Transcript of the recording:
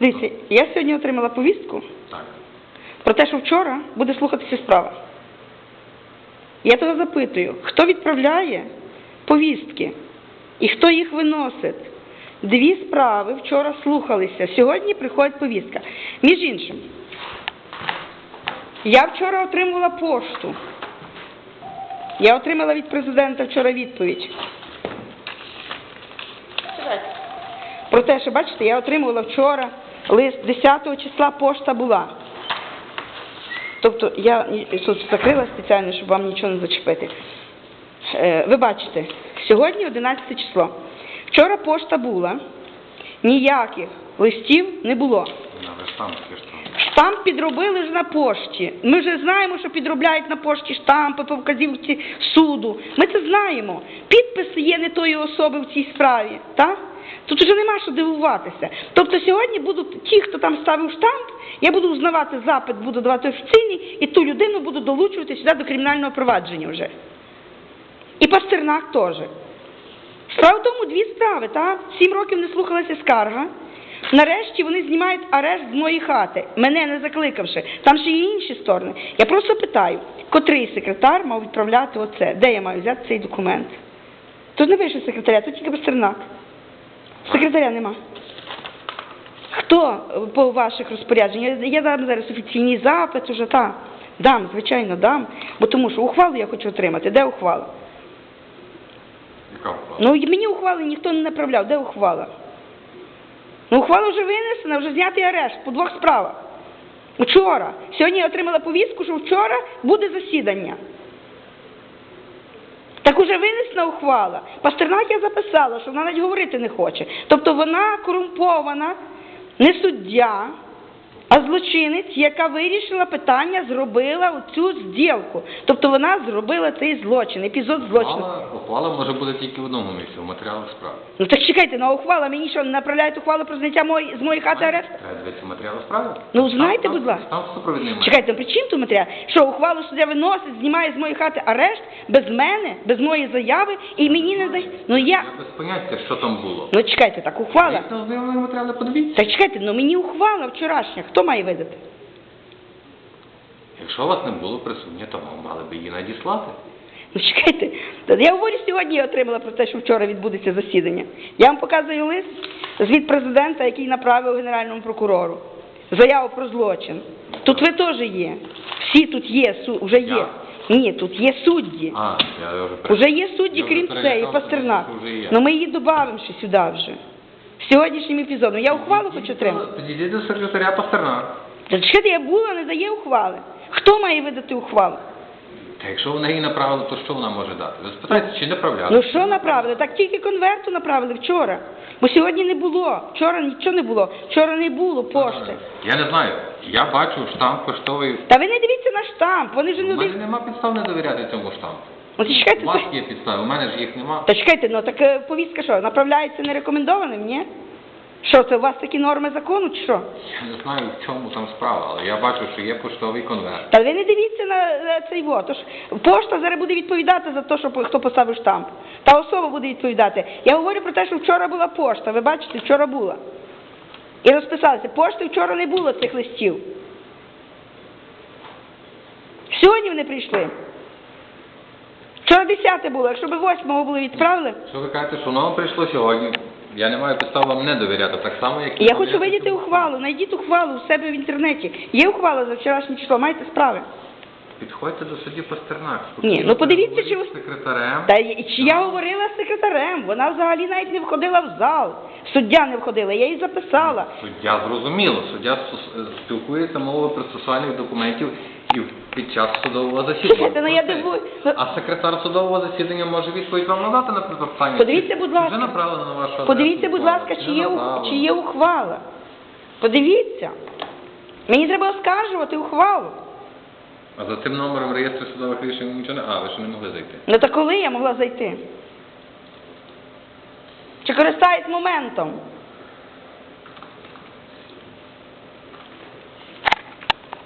Дивіться, я сьогодні отримала повістку Так. про те, що вчора буде слухатися справа. Я тебе запитую, хто відправляє повістки і хто їх виносить? Дві справи вчора слухалися, сьогодні приходить повістка. Між іншим, я вчора отримувала пошту. Я отримала від президента вчора відповідь. Про те, що бачите, я отримувала вчора лист 10 числа пошта була. Тобто я тут закрила спеціально, щоб вам нічого не зачепити. Е, Ви бачите, сьогодні 11 число. Вчора пошта була, ніяких листів не було. Штамп підробили ж на пошті. Ми вже знаємо, що підробляють на пошті штампи по вказівці суду. Ми це знаємо. Підпис є не тої особи в цій справі. Так? Тут вже нема що дивуватися. Тобто сьогодні будуть ті, хто там ставив штамп, я буду узнавати запит, буду давати офіційний, і ту людину буду долучувати сюди до кримінального провадження вже. І Пастернак теж. Справа в тому дві справи, так? Сім років не слухалася скарга. Нарешті вони знімають арешт з моєї хати, мене не закликавши. Там ще є інші сторони. Я просто питаю, котрий секретар мав відправляти оце? Де я маю взяти цей документ? Тут не вийшов секретаря, тут тільки Пастернак. Секретаря нема. Хто по ваших розпорядженнях? Я, дам зараз офіційний запит уже, так. Дам, звичайно, дам. Бо тому що ухвалу я хочу отримати. Де ухвала? Яка вклад? Ну, мені ухвали ніхто не направляв. Де ухвала? Ну, ухвала вже винесена, вже знятий арешт по двох справах. Вчора. Сьогодні я отримала повістку, що вчора буде засідання. Так уже винесена ухвала. Пастернак я записала, що вона навіть говорити не хоче. Тобто вона корумпована, не суддя, а злочинець, яка вирішила питання, зробила оцю зділку. Тобто вона зробила цей злочин, епізод злочину. Ухвала, ухвала може бути тільки в одному місці, в матеріалах справи. Ну так чекайте, на ухвала мені що направляють ухвалу про зняття мої, з моєї хати арешт? Треба дивитися матеріали справи. Ну, знаєте, будь ласка. Там супровідний матеріал. Чекайте, при чим тут матеріал? Що ухвалу суддя виносить, знімає з моєї хати арешт без мене, без моєї заяви, і мені не дає. Ну я. Я без поняття, що там було. Ну чекайте, так ухвала. Матеріали подивіться. Так чекайте, ну мені ухвала вчорашня. Хто має видати? Якщо у вас не було присутнє, то вам мали б її надіслати. Ну чекайте, я говорю, сьогодні я отримала про те, що вчора відбудеться засідання. Я вам показую лист звіт президента, який направив генеральному прокурору. Заяву про злочин. Тут ви теж є. Всі тут є, вже є. Я? Ні, тут є судді. А, я вже Уже є судді, Я вже крім це, і Пастернак. вже. Ну ми її додамо ще сюди вже. Сьогоднішнім епізодом. Я ухвалу хочу отримати. Підійдіть до секретаря Пастернак. Та чекайте, я була, не дає ухвали. Хто має видати ухвалу? Та якщо вона її направила, то що вона може дати? Ви спитайте, чи направляли? Ну що направили? Так тільки конверту направили вчора. Бо сьогодні не було. Вчора нічого не було. Вчора не було пошти. Я не знаю. Я бачу штамп поштовий. Та ви не дивіться на штамп. Вони ж У не мене дивляться. нема підстав не довіряти цьому штампу. От У чекайте, вас це- є підстави, у мене ж їх нема. та чекайте, ну так е, повістка що, направляється нерекомендованим, ні? Що, це у вас такі норми закону, чи що? Я не знаю, в чому там справа, але я бачу, що є поштовий конверт. Та ви не дивіться на на цей вот. Тож пошта зараз буде відповідати за те, що по- хто поставив штамп. Та особа буде відповідати. Я говорю про те, що вчора була пошта. Ви бачите, вчора була. І розписалися. Пошти вчора не було цих листів. Сьогодні вони прийшли. Вчора 10 було, якщо б 8 були відправили. Що ви кажете, що воно прийшло сьогодні? Я не маю підстав вам не довіряти, так само, як і я хочу видіти ухвалу. Найдіть ухвалу у себе в інтернеті. Є ухвала за вчорашнє число, маєте справи. Підходьте до судді Пастернак. Ні, ну подивіться, чи ви... Секретарем. Та й- чи я говорила з секретарем? Вона взагалі навіть не входила в зал. Суддя не входила, я її записала. Суддя зрозуміло, суддя е, спілкується мовою процесуальних документів і під час судового засідання. Слухайте, ну я дивую- ну- А секретар судового засідання може відповідь вам надати на питання? Подивіться, будь ласка. Вже направлено на вашу адресу Подивіться, будь ласка, чи є, у- чи є ухвала. Подивіться. Мені треба оскаржувати ухвалу. А за цим номером реєстру судових рішень нічого не... А, ви ще не могли зайти. Ну та коли я могла зайти? Чи користаюсь моментом?